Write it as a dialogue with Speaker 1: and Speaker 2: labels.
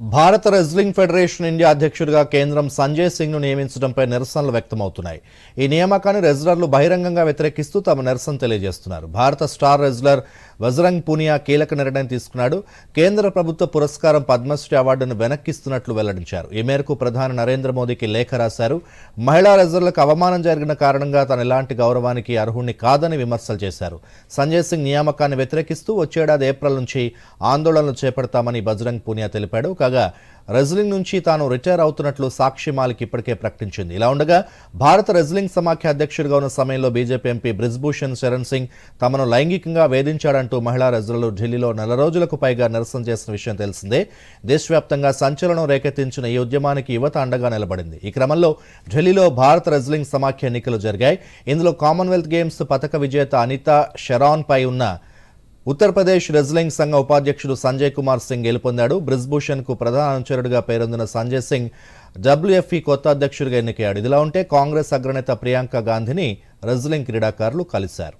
Speaker 1: భారత wrestling federation India అధ్యక్షుడిగా కేంద్రం సంజయ్ సింగ్ను నియమించడంపై నిరసనలు వ్యక్తమవుతున్నాయి. ఈ నియామకాన్ని రెజ్లర్లు బహిరంగంగా వ్యతిరేకిస్తూ తమ నిరసన తెలియజేస్తున్నారు. భారత స్టార్ రెజ్లర్ వజరంగ్ పూనియా కీలక నిర్ణయం తీసుకున్నాడు. కేంద్ర ప్రభుత్వ పురస్కారం పద్మశ్రీ అవార్డును వెనక్కిస్తున్నట్లు వెల్లడించారు. ఈ మేరకు ప్రధాని నరేంద్ర మోదీకి లేఖ రాశారు. మహిళా రెజర్లకు అవమానం జరిగిన కారణంగా తన ఎలాంటి గౌరవానికి అర్హుణ్ణి కాదని విమర్శలు చేశారు. సంజయ్ సింగ్ నియామకాన్ని వ్యతిరేకిస్తూ వచ్చేడాది ఏప్రిల్ నుంచి ఆందోళనలు చేపడతామని బజరంగ్ పూనియా తెలిపాడు. కాగా రెజ్లింగ్ నుంచి తాను రిటైర్ అవుతున్నట్లు సాక్షి మాలిక్ ఇప్పటికే ప్రకటించింది. ఇలా ఉండగా భారత రెజ్లింగ్ సమాఖ్య అధ్యక్షుడిగా ఉన్న సమయంలో బీజేపీ ఎంపీ బ్రిజ్భూషణ్ శరణ్ సింగ్ తమను లైంగికంగా వేధించాడంటూ మహిళా రెజ్లర్లు ఢిల్లీలో నెల రోజులకు పైగా నిరసన చేసిన విషయం తెలిసిందే. దేశవ్యాప్తంగా సంచలనం రేకెత్తించిన ఈ ఉద్యమానికి యువత అండగా నిలబడింది. ఈ క్రమంలో ఢిల్లీలో భారత రెజ్లింగ్ సమాఖ్య ఎన్నికలు జరిగాయి. ఇందులో కామన్వెల్త్ గేమ్స్ పథక విజేత అనిత షెరాన్ పై ఉన్న ఉత్తరప్రదేశ్ రెజ్లింగ్ సంఘ ఉపాధ్యక్షుడు సంజయ్ కుమార్ సింగ్ గెలుపొందాడు. బ్రిజ్భూషణ్కు ప్రధాన అనుచరుడిగా పేరొందిన సంజయ్ సింగ్ డబ్ల్యూఎఫ్ఈ కొత్త అధ్యక్షుడిగా ఎన్నికయ్యాడు. ఇదిలా ఉంటే కాంగ్రెస్ అగ్రనేత ప్రియాంక గాంధీని రెజ్లింగ్ క్రీడాకారులు కలిశారు.